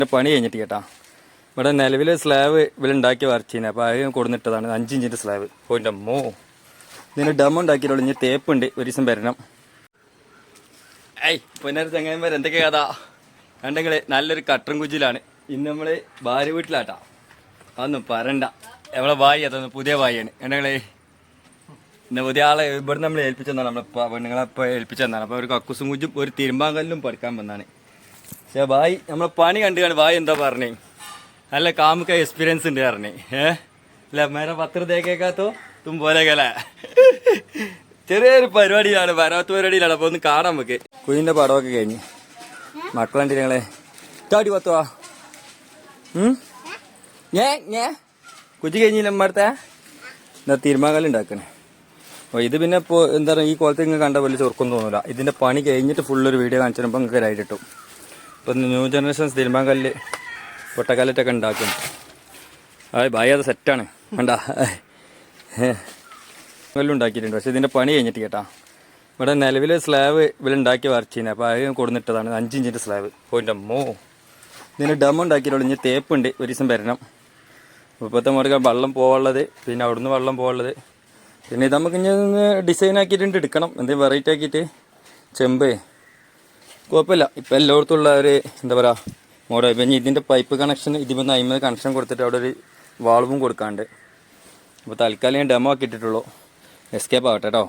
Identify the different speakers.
Speaker 1: ഇതിന്റെ പണി കഴിഞ്ഞിട്ട് കേട്ടാ. ഇവിടെ നിലവിലെ സ്ലാബ് ഇവിടെ ഉണ്ടാക്കി വരച്ചീനെ. അപ്പോൾ അത് കൊടുന്നിട്ടതാണ് അഞ്ച് ഇഞ്ചിന്റെ സ്ലാബ്. പോയിന്റെ അമ്മോ. ഇതിന് ഡം ഉണ്ടാക്കിയിട്ടുള്ളൂ. ഇനി തേപ്പുണ്ട് ഒരു ദിവസം വരണം. ഏയ് പൊന്നേരം വരെ എന്തൊക്കെ കഥ? കണ്ടെങ്കിൽ നല്ലൊരു കട്ടൻ കുജിലാണ്. ഇന്ന് നമ്മൾ ഭാര്യ വീട്ടിലാട്ടാ. അതൊന്നും പറണ്ട നമ്മളെ ഭായി അതൊന്ന് പുതിയ ഭായിയാണ് കണ്ടെങ്കിൽ ഇന്ന് പുതിയ ആളെ ഇവിടെ നമ്മൾ ഏൽപ്പിച്ചെന്നാണ് നമ്മളെ പെണ്ണുങ്ങളെ ഇപ്പോൾ ഏൽപ്പിച്ചെന്നാണ്. അപ്പോൾ ഒരു കക്കുസും കുജും ഒരു തിരുമ്പാങ്കല്ലും പഠിക്കാൻ വന്നാണ്. പക്ഷേ ഭായ് നമ്മളെ പണി കണ്ടു കാണും ഭായ് എന്താ പറഞ്ഞേ? നല്ല കാമുക്ക എക്സ്പീരിയൻസ് ഉണ്ട് പറഞ്ഞേ. ഏ? അല്ല മേരെ പത്ര തേക്കേക്കാത്തോ തും പോലെ കല ചെറിയൊരു പരിപാടിയിലാണ് വരാത്ത പരിപാടിയിലാണ്. അപ്പോൾ ഒന്ന് കാണാൻ നമുക്ക്. കുഞ്ഞിന്റെ പടമൊക്കെ കഴിഞ്ഞ്. മക്കളുണ്ട് ഞങ്ങളെ ചാടി പത്തുവാ. ഏ ഏ കുജി കഴിഞ്ഞില്ല അമ്മടുത്തെ എന്താ തീരുമാനങ്ങൾ ഉണ്ടാക്കണേ. അപ്പോൾ ഇത് പിന്നെ ഇപ്പോൾ എന്താ പറയുക ഈ കോലത്ത് നിങ്ങൾ കണ്ട വലിയ ചെറുക്കൊന്നും തോന്നില്ല ഇതിന്റെ പണി കഴിഞ്ഞിട്ട് ഫുള്ളൊരു വീഡിയോ കാണിച്ചു തരുമ്പോൾ നിങ്ങൾക്ക് ലൈറ്റ് കിട്ടും. ഇപ്പം ന്യൂ ജനറേഷൻ തിരുമ്പാങ്കല്ല് പൊട്ടക്കാലറ്റൊക്കെ ഉണ്ടാക്കും അത് ഭയ അത് സെറ്റാണ് വേണ്ട കല്ലും ഉണ്ടാക്കിയിട്ടുണ്ട്. പക്ഷേ ഇതിന്റെ പണി കഴിഞ്ഞിട്ട് കേട്ടാ. ഇവിടെ നിലവിൽ സ്ലാബ് ഇവിടെ ഉണ്ടാക്കി വരച്ചിന് അപ്പോൾ അത് കൊടുന്നിട്ടതാണ്. അഞ്ച് ഇഞ്ചിന്റെ സ്ലാബ് പോയിന്റെ അമ്മോ. ഇതിന് ഡം ഉണ്ടാക്കിയിട്ടുള്ളൂ. ഇനി തേപ്പുണ്ട് ഒരു ദിവസം വരണം. ഇപ്പോഴത്തെ മുറുക വെള്ളം പോകാനുള്ളത് പിന്നെ അവിടുന്ന് വെള്ളം പോകാനുള്ളത് പിന്നെ ഇത് നമുക്ക് ഇനി ഡിസൈൻ ആക്കിയിട്ടുണ്ട്. എടുക്കണം. എന്തെങ്കിലും വെറൈറ്റി ആക്കിയിട്ട്. ചെമ്പ്. കുഴപ്പമില്ല. ഇപ്പം എല്ലായിടത്തും ഉള്ള ഒരു എന്താ പറയുക മോഡൽ. ഇപ്പം ഇതിന്റെ പൈപ്പ് കണക്ഷൻ ഇതിപ്പോൾ അയിമ കണക്ഷൻ കൊടുത്തിട്ട് അവിടെ ഒരു വാൾവും കൊടുക്കാണ്ട്. അപ്പോൾ തൽക്കാലം ഞാൻ ഡെമോ ആക്കിയിട്ടുള്ളൂ എസ്കേപ്പ് ആവട്ടെ കേട്ടോ